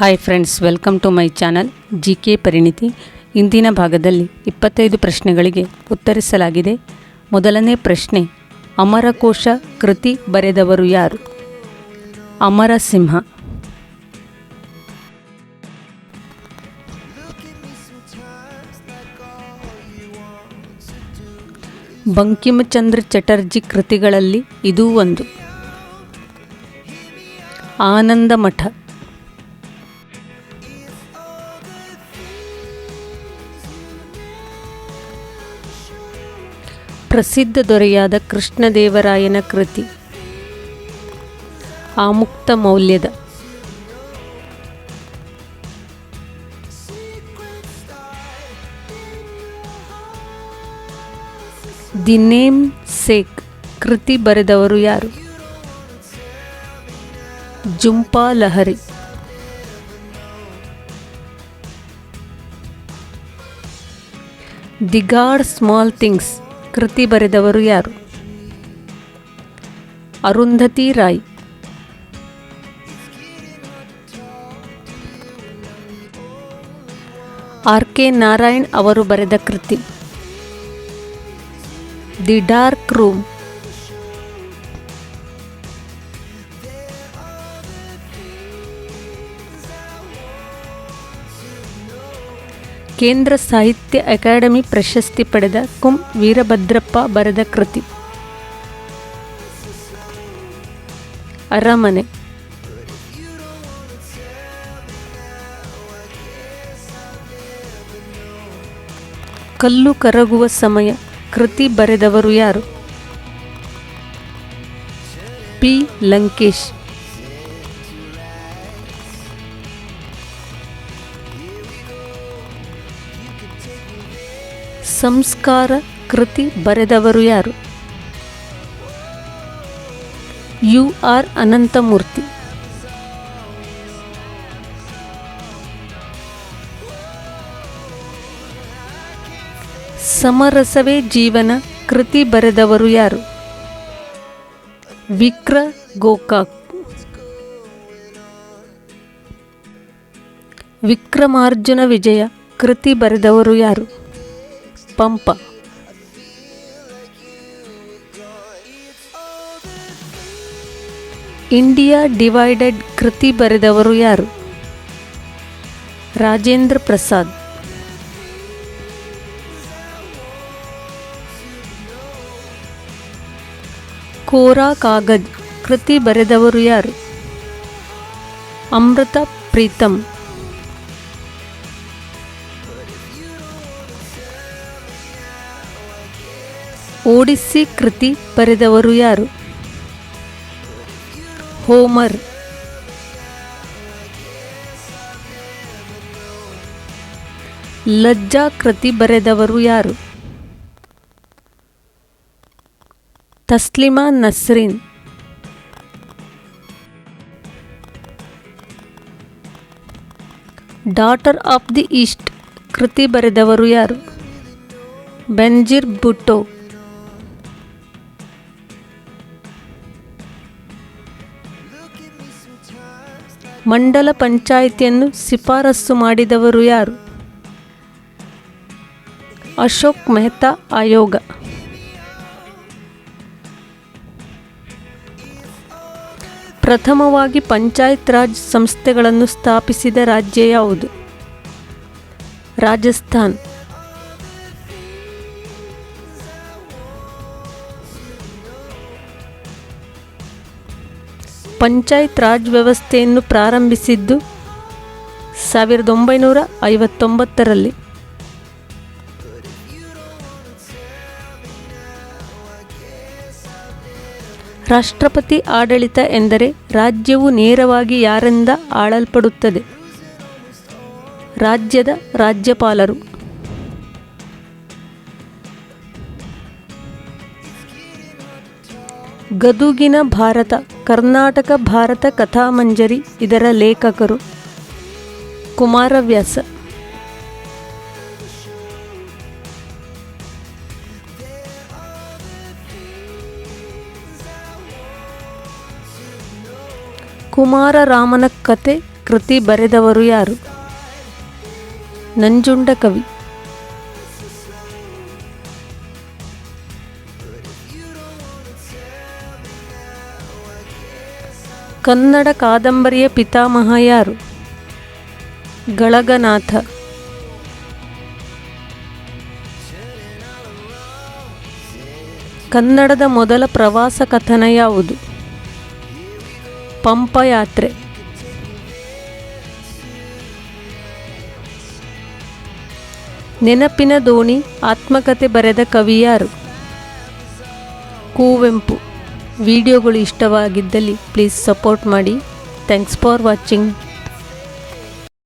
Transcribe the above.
Hi friends welcome to my channel G K Pariniti ಇಂದಿನ ಭಾಗದಲ್ಲಿ ಇಪ್ಪತ್ತೈದು ಪ್ರಶ್ನೆಗಳಿಗೆ ಉತ್ತರಿಸಲಾಗಿದೆ. ಮೊದಲನೇ ಪ್ರಶ್ನೆ, ಅಮರಕೋಶ ಕೃತಿ ಬರೆದವರು ಯಾರು? ಅಮರಸಿಂಹ ಬಂಕಿಮಚಂದ್ರ ಚಟರ್ಜಿ ಕೃತಿಗಳಲ್ಲಿ ಇದೂ ಒಂದು. ಆನಂದ ಮಠ. ಪ್ರಸಿದ್ಧ ದೊರೆಯಾದ ಕೃಷ್ಣದೇವರಾಯನ ಕೃತಿ. ಆಮುಕ್ತ ಮೌಲ್ಯದ. ದಿ ನೇಮ್ ಸೇಕ್ ಕೃತಿ ಬರೆದವರು ಯಾರು? Jhumpa Lahiri. The god small things ಕೃತಿ ಬರೆದವರು ಯಾರು? ಅರುಂಧತಿ ರಾಯ್. ಆರ್ ಕೆ ನಾರಾಯಣ್ ಅವರು ಬರೆದ ಕೃತಿ. The dark room. Kendra Sahitya Akademi ಪ್ರಶಸ್ತಿ ಪಡೆದ ಕುಂ ವೀರಭದ್ರಪ್ಪ ಬರೆದ ಕೃತಿ. ಅರಮನೆ. ಕಲ್ಲು ಕರಗುವ ಸಮಯ, ಕೃತಿ ಬರೆದವರು ಯಾರು? ಪಿ. ಲಂಕೇಶ್. ಸಂಸ್ಕಾರ ಕೃತಿ ಬರೆದವರು ಯಾರು? You are Ananthamurthy. ಸಮರಸವೇ ಜೀವನ ಕೃತಿ ಬರೆದವರು ಯಾರು? ವಿಕ್ರ ಗೋಕಾಕ್. ವಿಕ್ರಮಾರ್ಜುನ ವಿಜಯ ಕೃತಿ ಬರೆದವರು ಯಾರು? ಪಂಪ. ಇಂಡಿಯಾ ಡಿವೈಡೆಡ್ ಕೃತಿ ಬರೆದವರು ಯಾರು? ರಾಜೇಂದ್ರ ಪ್ರಸಾದ್. ಕೋರಾ ಕಾಗಜ್ ಕೃತಿ ಬರೆದವರು ಯಾರು? ಅಮೃತ ಪ್ರೀತಮ್. ಓಡಿಸ್ಸಿ ಕೃತಿ ಬರೆದವರು ಯಾರು? ಹೋಮರ್. ಲಜ್ಜಾ ಕೃತಿ ಬರೆದವರು ಯಾರು? Taslima Nasrin. Daughter of the east ಕೃತಿ ಬರೆದವರು ಯಾರು? ಬೆಂಜಿರ್ ಬುಟ್ಟೋ ಮಂಡಲ ಪಂಚಾಯಿತಿಯನ್ನು ಶಿಫಾರಸು ಮಾಡಿದವರು ಯಾರು? ಅಶೋಕ್ ಮೆಹ್ತಾ ಆಯೋಗ. ಪ್ರಥಮವಾಗಿ ಪಂಚಾಯತ್ ರಾಜ್ ಸಂಸ್ಥೆಗಳನ್ನು ಸ್ಥಾಪಿಸಿದ ರಾಜ್ಯ ಯಾವುದು? ರಾಜಸ್ಥಾನ್. ಪಂಚಾಯತ್ ರಾಜ್ ವ್ಯವಸ್ಥೆಯನ್ನು ಪ್ರಾರಂಭಿಸಿದ್ದು ಸಾವಿರದ ಒಂಬೈನೂರ ಐವತ್ತೊಂಬತ್ತರಲ್ಲಿ. ರಾಷ್ಟ್ರಪತಿ ಆಡಳಿತ ಎಂದರೆ ರಾಜ್ಯವು ನೇರವಾಗಿ ಯಾರಿಂದ ಆಳಲ್ಪಡುತ್ತದೆ? ರಾಜ್ಯದ ರಾಜ್ಯಪಾಲರು. ಗದುಗಿನ ಭಾರತ, ಕರ್ನಾಟಕ ಭಾರತ ಕಥಾಮಂಜರಿ ಇದರ ಲೇಖಕರು. ಕುಮಾರವ್ಯಾಸ. ಕುಮಾರರಾಮನ ಕತೆ ಕೃತಿ ಬರೆದವರು ಯಾರು? ನಂಜುಂಡ ಕವಿ ಕನ್ನಡ ಕಾದಂಬರಿಯ ಪಿತಾಮಹ ಯಾರು? ಗಳಗನಾಥ. ಕನ್ನಡದ ಮೊದಲ ಪ್ರವಾಸ ಕಥನ ಯಾವುದು? ಪಂಪಯಾತ್ರೆ. ನೆನಪಿನ ದೋಣಿ, ಆತ್ಮಕತೆ ಬರೆದ ಕವಿ ಯಾರು? ಕುವೆಂಪು. ವಿಡಿಯೋಗಳು ಇಷ್ಟವಾಗಿದ್ದಲ್ಲಿ ಪ್ಲೀಸ್ ಸಪೋರ್ಟ್ ಮಾಡಿ. Thanks for watching